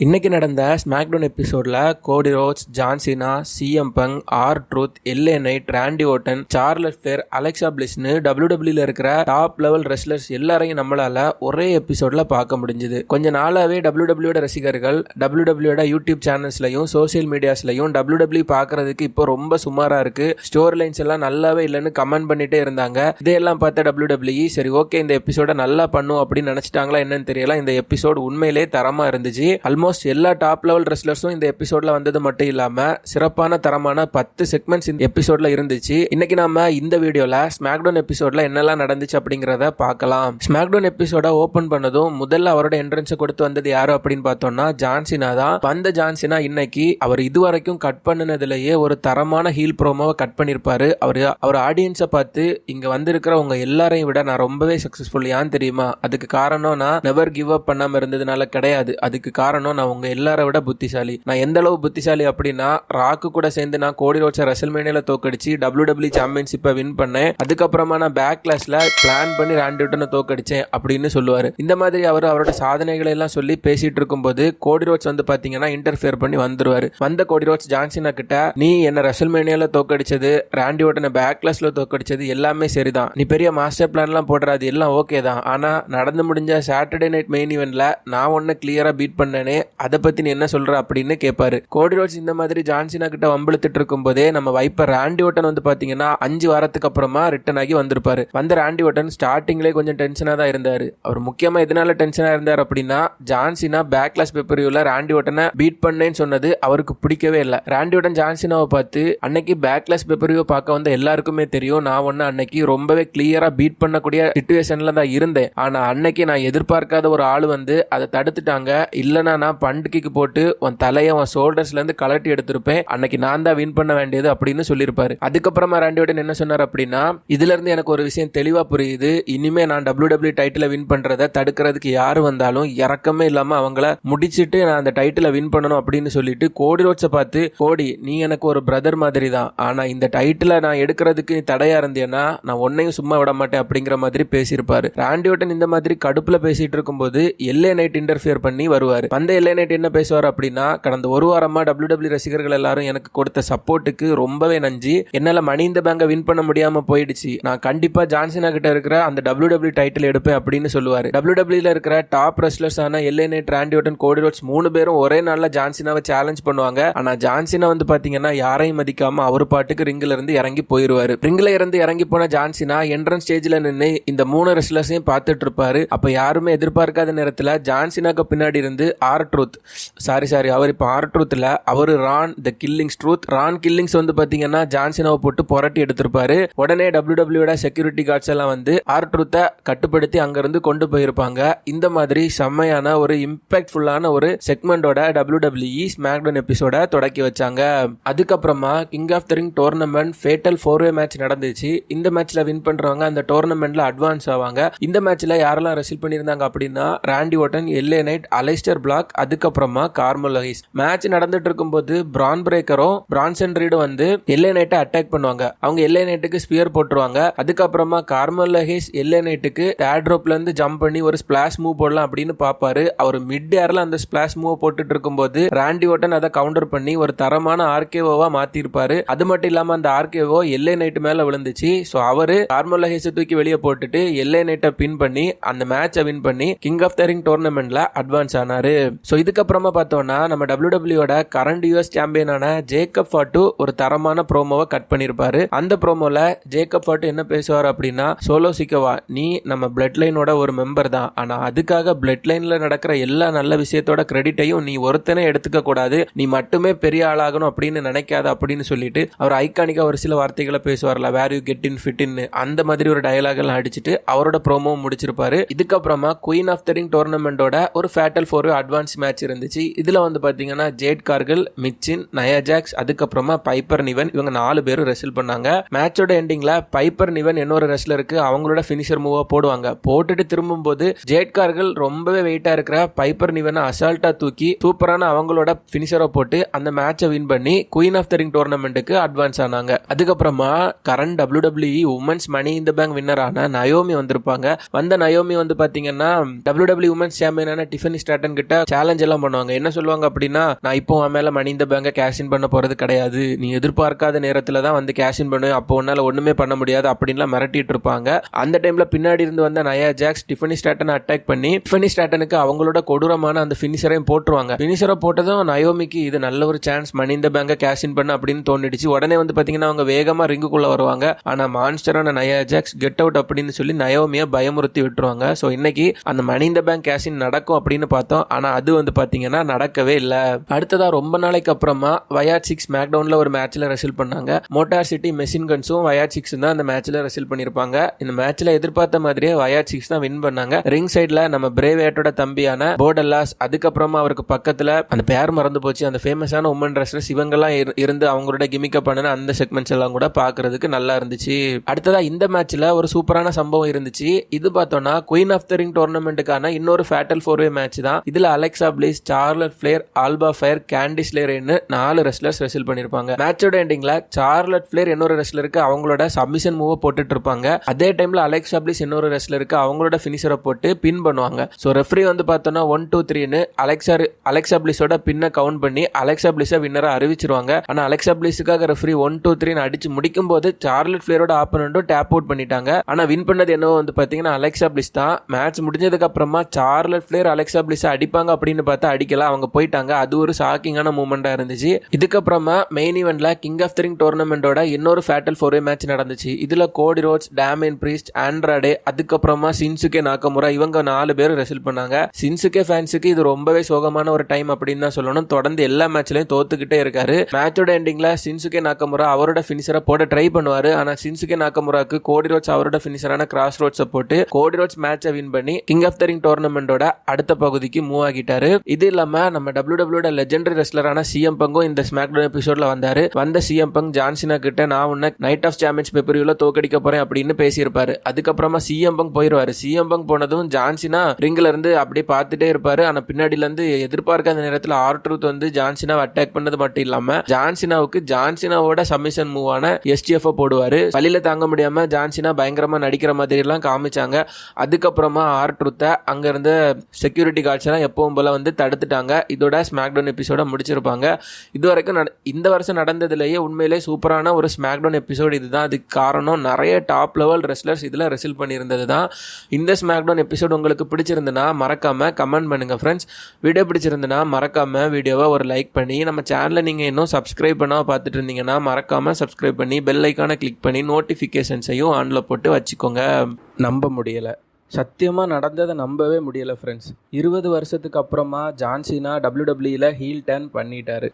இன்றைக்கி நடந்த ஸ்மாக்டவுன் எபிசோடில் Cody Rhodes John Cena CM Punk R Truth LA Knight Randy Orton Charlotte Flair Alexa பிளிஸ்னு W இருக்கிற top level wrestlers எல்லாரையும் நம்மளால ஒரே எபிசோடில் பார்க்க முடிஞ்சுது. கொஞ்ச நாளாவே டபிள்யூ ரசிகர்கள் டபிள்யூ யூடியூப் சேனல்ஸ்லையும் சோசியல் மீடியாஸ்லையும் டபிள்யூ பார்க்கறதுக்கு இப்போ ரொம்ப சுமாராக இருக்கு. ஸ்டோரி லைன்ஸ் எல்லாம் நல்லாவே இல்லைன்னு கமெண்ட் பண்ணிட்டே இருந்தாங்க. இதையெல்லாம் பார்த்த டபிள்யூ சரி ஓகே இந்த எபிசோட நல்லா பண்ணும் அப்படின்னு நினச்சிட்டாங்களா என்னன்னு தெரியல. இந்த எபிசோடு உண்மையிலே தரமாக இருந்துச்சு. ஆல்மோஸ்ட் எல்லா டாப் லெவல் ரெஸ்லர்ஸும் இந்த எபிசோட்ல வந்தது மட்டும் இல்லாமல் சிறப்பான தரமான பத்து செக்மெண்ட்ஸ் இந்த எபிசோட்ல இருந்துச்சு. இன்னைக்கு நாம இந்த வீடியோவில் ஸ்மாக்டவுன் எபிசோட்ல என்னெல்லாம் நடந்துச்சு அப்படிங்கிறத பார்க்கலாம். ஸ்மாக்டவுன் எபிசோட ஓப்பன் பண்ணதும் முதல்ல அவரோட என்ட்ரன்ஸை கொடுத்து வந்தது யாரு அப்படின்னு பார்த்தோம்னா ஜான்சினா தான். வந்த ஜான்சினா இன்னைக்கு அவர் இதுவரைக்கும் கட் பண்ணினதுலயே ஒரு தரமான ஹீல் ப்ரோமோவை கட் பண்ணியிருப்பார் அவர் அவர் ஆடியன்ஸை பார்த்து இங்க வந்திருக்கிற உங்க எல்லாரையும் விட நான் ரொம்பவே சக்சஸ்ஃபுல் ஏன் தெரியுமா? அதுக்கு காரணம் நான் நெவர் கிவ் அப் பண்ணாம இருந்ததுனால கிடையாது. அதுக்கு காரணம் நான் உங்கள் எல்லாரை விட புத்திசாலி. நான் எந்த அளவு புத்திசாலி அப்படின்னா ராக்கு கூட சேர்ந்து நான் கோடி ரோட்ஸை ரெசல்மேனியில தோக்கடிச்சு டபிள்யூ டபிள்யூ சாம்பியன்ஷிப்பை வின் பண்ணேன். அதுக்கப்புறமா நான் பேக் கிளாஸ்ல பிளான் பண்ணி ராண்டியூட்டனை தோக்கடிச்சேன் அப்படின்னு சொல்லுவார். இந்த மாதிரி அவர் அவரோட சாதனைகளை எல்லாம் சொல்லி பேசிட்டு இருக்கும்போது கோடி ரோட்ஸ் வந்து பார்த்தீங்கன்னா இன்டர்ஃபியர் பண்ணி வந்துருவார். வந்த கோடி ரோட்ஸ் ஜான்சினா கிட்ட நீ என்ன ரெசல்மேனியால தோக்கடிச்சது ராண்டி ஓட்டனை பேக் கிளாஸ்ல தோக்கடிச்சது எல்லாமே சரிதான். நீ பெரிய மாஸ்டர் பிளான்லாம் போடுறது எல்லாம் ஓகே தான். ஆனா நடந்து முடிஞ்ச சாட்டர்டே நைட் மெயின் இவெண்ட்ல நான் ஒன்னு கிளியரா பீட் பண்ணனே அதை பத்தி நீ என்ன சொல்ற அப்படின்னு கேட்பாரு கோடி ரோட்ஸ் இந்த மாதிரி ஜான்சினா கிட்ட வம்பிழுத்துட்டு இருக்கும் போதே நம்ம வைப்பர் ராண்டி ஓட்டன் வந்து பாத்தீங்கன்னா அஞ்சு வாரத்துக்கு அப்புறமா ரிட்டர்ன் ஆகி வந்திருப்பாரு. வந்த ராண்டி ஓட்டன் ஸ்டார்டிங்லேயே கொஞ்சம் டென்ஷனா தான் இருந்தாரு. அவர் முக்கியமா எதனால டென்ஷனா இருந்தார் அப்படின்னா John Cena back class Randy ஓட்டனை beat பண்ணேன்னு சொன்னது அவருக்கு பிடிக்கவே இல்லை. ராண்டி ஓட்டன் ஜான்சினாவை பார்த்து அன்னைக்கு பேக் கிளாஸ் பெப்பரியூ பார்க்க வந்த எல்லாருக்குமே தெரியும். நான் ஒன்னு அன்னைக்கு ரொம்பவே கிளியரா பீட் பண்ணக்கூடிய சுச்சுவேஷன்ல தான் இருந்தேன். ஆனா அன்னைக்கு நான் எதிர்பார்க்காத ஒரு ஆள் வந்து அதை தடுத்துட்டாங்க. இல்லைனா நான் பண்டுக்கு போட்டு உன் தலையை உன் ஷோல்டர்ஸ்லேருந்து கலட்டி எடுத்திருப்பேன். அன்னைக்கு நான் தான் வின் பண்ண வேண்டியது அப்படின்னு சொல்லியிருப்பாரு. அதுக்கப்புறமா ராண்டி ஓட்டன் என்ன சொன்னார் அப்படின்னா இதுலேருந்து எனக்கு ஒரு விஷயம் தெளிவாக புரியுது. இனிமே நான் டபிள்யூ டபிள்யூ டைட்டிலை வின் பண்ணுறதை தடுக்கிறதுக்கு யார் வந்தாலும் இறக்கமே இல்லாமல் அவங்கள முடிச்சுட்டு நான் அந்த டைட்டிலை வின் பண்ணணும் அப்படின்னு சொல்லிட்டு கோடி ரோட்ஸை பார்த்து கோடி நீ எனக்கு ஒரு பிரதர் மாதிரி தான். ஆனால் இந்த டைட்டிலை நான் எடுக்கிறதுக்கு நீ தடையா இருந்தேன்னா நான் உன்னையும் சும்மா விட மாட்டேன் அப்படிங்கிற மாதிரி பேசியிருப்பாரு. ராண்டி ஓட்டன் இந்த மாதிரி கடுப்பில் பேசிட்டு இருக்கும்போது எல்ஏ நைட் இன்டர்ஃபியர் பண்ணி வருவார். வந்த எல்ஏ நைட் என்ன பேசுவார் அப்படின்னா கடந்த ஒரு வாரமாக டபிள்யூ டபிள்யூ ரசிகர்கள் எல்லாரும் எனக்கு கொடுத்த சப்போர்ட்டுக்கு ரொம்பவே நன்றி. என்னால் மணி இந்த பேங்கை வின் பண்ண முடியாமல் போயிடுச்சு. நான் கண்டிப்பாக ஜான்சினா கிட்ட இருக்கிற அந்த டபிள்யூ டபிள்யூ டைட்டில் எடுப்பேன் அப்படின்னு சொல்லுவார். டபிள்யூ டபிள்யூல இருக்கிற டாப் ரெஸ்லர்ஸான ஆன எல்ஏ நைட் ராண்டியோட்டன் கோடி ரோட்ஸ் மூணு பேரும் ஒரே நாளில் ஜான்சினாவை சேலஞ்ச் பண்ணுவாங்க. ஆனால் ஜான்சினா வந்து பார்த்தீங்கன்னா யாரையும் மதிக்காமல் அவர் பாட்டுக்கு ரிங்கில் இருந்து இறங்கி போயிடுவார் ரிங்கில் இருந்து இறங்கி போன ஜான்சினா என்ட்ரன்ஸ் ஸ்டேஜில் நின்று இந்த மூணு ரெஸ்லர்ஸையும் பார்த்துட்டு இருப்பாரு. அப்போ யாருமே எதிர்பார்க்காத நேரத்தில் ஜான்சினாக்கு பின்னாடி இருந்து ஆர் ட்ரூத் சாரி சாரி அவர் இப்போ ஆர் ட்ரூத்தில் அவர் Ron the Killings Truth Ron Killings வந்து பார்த்தீங்கன்னா ஜான்சினாவை போட்டு புரட்டி எடுத்திருப்பாரு. உடனே டபிள்யூ டபிள்யூட செக்யூரிட்டி கார்ட்ஸ் எல்லாம் வந்து ஆர் ட்ரூத்தை கட்டுப்படுத்தி அங்கேருந்து கொண்டு போயிருப்பாங்க. இந்த மாதிரி செம்மையான ஒரு இம்பாக்ட்ஃபுல்லான ஒரு செக்மெண்டோட டபிள்யூ டபிள்யூஇ ஸ்மாக்டவுன் எபிசோட தொடக்கி வச்சாங்க. அதுக்கப்புறமா King of the Ring tournament fatal four way match நடந்துச்சு. இந்த மேட்ச்ல வின் பண்றவங்க அந்த டோர்னமெண்ட்ல அட்வான்ஸ் ஆவாங்க. இந்த மேட்ச்ல யாரெல்லாம் ரெசில் பண்ணியிருந்தாங்க அப்படின்னா Randy Orton LA Knight Aleister Black அதுக்கப்புறமா கார்மல் ஹைஸ் மேட்ச் நடந்துட்டு இருக்கும்போது பிரான் பிரேக்கரும் பிரான்சன் ரீடும் வந்து எல்ஏ நைட்டை அட்டாக் பண்ணுவாங்க. அவங்க எல்ஏ நைட்டுக்கு ஸ்பியர் போட்டுருவாங்க. அதுக்கப்புறமா கார்மல் லஹேஸ் எல்ஏ நைட்டுக்கு டேட்ரோப்ல இருந்து ஜம்ப் பண்ணி ஒரு ஸ்பிளாஷ் மூவ் போடலாம் அப்படின்னு பாப்பாரு. அவர் மிட் ஏர்ல அந்த ஸ்பிளாஷ் மூவ் போட்டுட்டு இருக்கும்போது ராண்டி ஓட்டன் அதை கவுண்டர் பண்ணி ஒரு தரமான ஆர்கேவோவா மாத்திருப்பாரு. அது மட்டும் இல்லாம அந்த ஆர்கேவோ எல்ஏ நைட்டு மேல விழுந்துச்சு. ஸோ அவரு கார்மல் ஹைஸை தூக்கி வெளியே போட்டுட்டு எல்ஏ நைட்டை பின் பண்ணி அந்த மேட்சை வின் பண்ணி கிங் ஆஃப் த ரிங் டோர்னமெண்ட்ல அட்வான்ஸ் ஆனாரு. ஸோ இதுக்கப்புறமா பார்த்தோன்னா நம்ம டபிள்யூ டபிள்யூட கரண்ட் யூஎஸ் சாம்பியனான ஜேக்கப் ஃபாட்டு ஒரு தரமான ப்ரோமோவை கட் பண்ணியிருப்பாரு அந்த ப்ரோமோல ஜேக்கப் ஃபாட்டு என்ன பேசுவார் அப்படின்னா சோலோ சிக்கவா நீ நம்ம பிளட் லைனோட ஒரு மெம்பர் தான். ஆனால் அதுக்காக பிளட் லைனில் நடக்கிற எல்லா நல்ல விஷயத்தோட கிரெடிட்டையும் நீ ஒருத்தனே எடுத்துக்க கூடாது. நீ மட்டுமே பெரிய ஆளாகணும் அப்படின்னு நினைக்காத அப்படின்னு சொல்லிட்டு அவர் ஐக்கானிக்காக ஒரு சில வார்த்தைகளை பேசுவார்ல where you get in fit in அந்த மாதிரி ஒரு டயலாகெல்லாம் அடிச்சுட்டு அவரோட ப்ரோமோவும் முடிச்சிருப்பாரு. இதுக்கப்புறமா குயின் ஆஃப் த ரிங் டோர்னமெண்டோட ஒரு ஃபேட்டல் ஃபோர் அட்வான்ஸ் மேட்ச் இருந்துச்சு. இதில் வந்து பார்த்தீங்கன்னா Jade Cargill Michin Nia Jax அதுக்கப்புறமா பைப்பர் நிவன் இவங்க நாலு பேரும் ரெசில் பண்ணாங்க. மேட்சோட எண்டிங்கில் பைப்பர் நிவன் இன்னொரு ரெஸ்லருக்கு அவங்களோட ஃபினிஷர் மூவாக போடுவாங்க. போட்டுட்டு திரும்பும்போது ஜேட் கார்கில் ரொம்பவே வெயிட்டாக இருக்கிற பைப்பர் நிவனை அசால்ட்டாக தூக்கி சூப்பரான அவங்களோட ஃபினிஷரை போட்டு அந்த மேட்சை வின் பண்ணி குயின் ஆஃப் த ரிங் டோர்னமெண்ட்டுக்கு அட்வான்ஸ் ஆனாங்க. அதுக்கப்புறமா current W WE women's money இந்த பேங்க் வின்னரான நயோமி வந்திருப்பாங்க. வந்த நயோமி வந்து பார்த்தீங்கன்னா டபிள்யூ டபிள்யூ உமன்ஸ் சாம்பியனான டிஃபனி ஸ்டாட்டன் கிட்ட சேலஞ்ச் சேலஞ்ச் எல்லாம் பண்ணுவாங்க. என்ன சொல்லுவாங்க அப்படின்னா நான் இப்போ உன் மேல மணி இந்த பேங்கை கேஷின் பண்ண போறது கிடையாது. நீ எதிர்பார்க்காத நேரத்துல தான் வந்து கேஷின் பண்ணு. அப்போ உன்னால ஒண்ணுமே பண்ண முடியாது. அப்படின்லாம் மிரட்டிட்டு இருப்பாங்க. அந்த டைம்ல பின்னாடி இருந்து வந்த நயா ஜாக்ஸ் டிஃபனி ஸ்டாட்டனை அட்டாக் பண்ணி டிஃபனி ஸ்டாட்டனுக்கு அவங்களோட கொடூரமான அந்த ஃபினிஷரையும் போட்டுருவாங்க. ஃபினிஷரை போட்டதும் நயோமிக்கு இது நல்ல ஒரு சான்ஸ் மணி இந்த பேங்கை கேஷின் பண்ண அப்படின்னு தோணிடுச்சு உடனே வந்து பாத்தீங்கன்னா அவங்க வேகமா ரிங்குக்குள்ள வருவாங்க. ஆனா மான்ஸ்டரான நயா ஜாக்ஸ் கெட் அவுட் அப்படின்னு சொல்லி நயோமியை பயமுறுத்தி விட்டுருவாங்க. ஸோ இன்னைக்கு அந்த மணி இந்த பேங்க் கேஷின் நடக்கும் அப்படின்னு பார்த்தோம். ஆனா அது வந்து பார்த்தீங்கன்னா நடக்கவே இல்லை. அடுத்ததாக ரொம்ப நாளைக்கு அப்புறமா வயாட் சிக்ஸ் மேக்டவுனில் ஒரு மேட்ச்சில் ரெசில் பண்ணாங்க. மோட்டார் சிட்டி மெஷின் கன்ஸும் வயாட் சிக்ஸ் தான் அந்த மேட்ச்சில் ரெசில் பண்ணியிருப்பாங்க இந்த மேட்ச்சில் எதிர்பார்த்த மாதிரியே வயாட் சிக்ஸ் தான் வின் பண்ணாங்க. ரிங் சைடில் நம்ம பிரேவேட்டோட தம்பியான போடல்லாஸ் அதுக்கப்புறமா அவருக்கு பக்கத்தில் அந்த பேர் மறந்து போச்சு. அந்த ஃபேமஸான உமன் ரெஸ்லர்ஸ் இவங்கெல்லாம் இரு- இருந்து அவங்களோட கிமிக்க பண்ணின அந்த செக்மெண்ட்ஸ் எல்லாம் கூட பார்க்கறதுக்கு நல்லா இருந்துச்சு. அடுத்ததாக இந்த மேட்ச்சில் ஒரு சூப்பரான சம்பவம் இருந்துச்சு. இது பார்த்தோம்னா குயின் ஆஃப் த ரிங் டோர்னமெண்ட்டுக்கான இன்னொரு ஃபேட்டல் ஃபோர்வே மேட்ச் தான். இதில் Alexa Alexa Bliss Charlotte Flair Alba Fyre Candice ஸ்லேர்னு நாலு ரெஸ்லர்ஸ் ரெசில் பண்ணிருப்பாங்க மேட்சோட எண்டிங்ல சார்லட் ஃபிளேர் இன்னொரு ரெஸ்லருக்கு அவங்களோட சப்மிஷன் மூவை போட்டுட்டு இருப்பாங்க. அதே டைம்ல அலெக்சா பிளேஸ் இன்னொரு ரெஸ்லருக்கு அவங்களோட ஃபினிஷரை போட்டு பின் பண்ணுவாங்க. ஸோ ரெஃப்ரி வந்து பார்த்தோன்னா ஒன் டூ த்ரீன்னு அலெக்சா அலெக்சா பிளிஸோட பின்னை கவுண்ட் பண்ணி அலெக்சா பிளிஸை வின்னரை அறிவிச்சிருவாங்க. ஆனால் அலெக்சா பிளிஸுக்காக ரெஃப்ரி ஒன் டூ த்ரீன்னு அடிச்சு முடிக்கும் போது சார்லட் ஃபிளேரோட ஆப்பனண்ட்டும் டேப் அவுட் பண்ணிட்டாங்க. ஆனால் வின் பண்ணது என்னவோ வந்து பார்த்தீங்கன்னா அலெக்சா பிளிஸ் தான். மேட்ச் முடிஞ்சதுக்கு அப்புறமா சார்லட் ஃபிளேர் அலெக்சா பிளிஸை அடிப்பாங்க அப்படின்னு பார்த்தா அடிக்கலாம் அவங்க போயிட்டாங்க. அது ஒரு ஷாக்கிங்கான மூமெண்டா இருந்துச்சு. இதுக்கப்புறமா மெயின் ஈவெண்ட்ல கிங் ஆஃப் திரிங் டோர்னமெண்டோட இன்னொரு ஃபேட்டல் ஃபோர்வே மேட்ச் நடந்துச்சு. இதுல கோடி ரோட்ஸ் டேமின் பிரீஸ்ட் ஆண்ட்ராடே அதுக்கப்புறமா சின்சுகே நாக்கமுரா இவங்க நாலு பேரும் ரெசில் பண்ணாங்க. சின்சுகே ஃபேன்ஸுக்கு இது ரொம்பவே சோகமான ஒரு டைம் அப்படின்னு தான் சொல்லணும். தொடர்ந்து எல்லா மேட்ச்லயும் தோத்துக்கிட்டே இருக்காரு. மேட்சோட எண்டிங்ல சின்சுகே நாக்கமுரா அவரோட ஃபினிஷரை போட ட்ரை பண்ணுவாரு. ஆனா சின்சுகே நாக்கமுராக்கு கோடி ரோட்ஸ் அவரோட ஃபினிஷரான கிராஸ் ரோட்ஸை போட்டு கோடி ரோட்ஸ் மேட்சை வின் பண்ணி கிங் ஆஃப் த ரிங் டோர்னமெண்டோட அடுத்த பகுதிக்கு மூவ் ஆகிட்டார். இது இல்லாம நம்ம டபிள்யூ டபிள்யூட லெஜெண்டரி ரெஸ்லரான சிஎம் பங்கும் இந்த ஸ்மாக்டவுன் எபிசோட்ல வந்தாரு. வந்த சிஎம் பங்க் ஜான்சினா கிட்ட நான் உன்னை நைட் ஆஃப் சாம்பியன்ஸ் பெப்பரியூல தோக்கடிக்க போறேன் அப்படின்னு பேசியிருப்பாரு. அதுக்கப்புறமா சிஎம் பங்க் போயிருவாரு. சிஎம் பங்க் போனதும் ஜான்சினா ரிங்ல இருந்து அப்படியே பார்த்துட்டே இருப்பாரு. ஆனா பின்னாடில இருந்து எதிர்பார்க்காத நேரத்தில் ஆர்ட்ரூத் வந்து ஜான்சினாவை அட்டாக் பண்ணது மட்டும் இல்லாம ஜான்சினாவுக்கு ஜான்சினாவோட சப்மிஷன் மூவ் ஆன எஸ்டிஎஃப் போடுவாரு. வழியில தாங்க முடியாம ஜான்சினா பயங்கரமா நடிக்கிற மாதிரி எல்லாம் காமிச்சாங்க. அதுக்கப்புறமா ஆர்ட்ரூத்தை அங்க இருந்த செக்யூரிட்டி கார்ட்ஸ் எல்லாம் எப்பவும் போல வந்து தடுத்துட்டாங்க. இதோட ஸ்மாக்டவுன் எபிசோட முடிச்சிருப்பாங்க. இது வரைக்கும் நட- இந்த வருஷம் நடந்ததுலேயே உண்மையிலே சூப்பரான ஒரு ஸ்மாக்டவுன் எபிசோடு இதுதான். அதுக்கு காரணம் நிறைய டாப் லெவல் ரெஸ்லர்ஸ் இதில் ரெசில் பண்ணியிருந்தது தான் இந்த ஸ்மாக்டவுன் எபிசோடு உங்களுக்கு பிடிச்சிருந்துன்னா மறக்காமல் கமெண்ட் பண்ணுங்கள் ஃப்ரெண்ட்ஸ் வீடியோ பிடிச்சிருந்துன்னா மறக்காம வீடியோவை ஒரு லைக் பண்ணி நம்ம சேனலை நீங்கள் இன்னும் சப்ஸ்கிரைப் பண்ணால் பார்த்துட்டு இருந்தீங்கன்னா மறக்காமல் சப்ஸ்கிரைப் பண்ணி பெல் ஐக்கானை கிளிக் பண்ணி நோட்டிஃபிகேஷன்ஸையும் ஆனில் போட்டு வச்சுக்கோங்க. நம்ப முடியலை. சத்தியமாக நடந்ததை நம்பவே முடியலை ஃப்ரெண்ட்ஸ் இருபது வருஷத்துக்கு அப்புறமா ஜான்சினா டபிள்யூடபிள்யூயில் ஹீல் டர்ன் பண்ணிட்டாரு.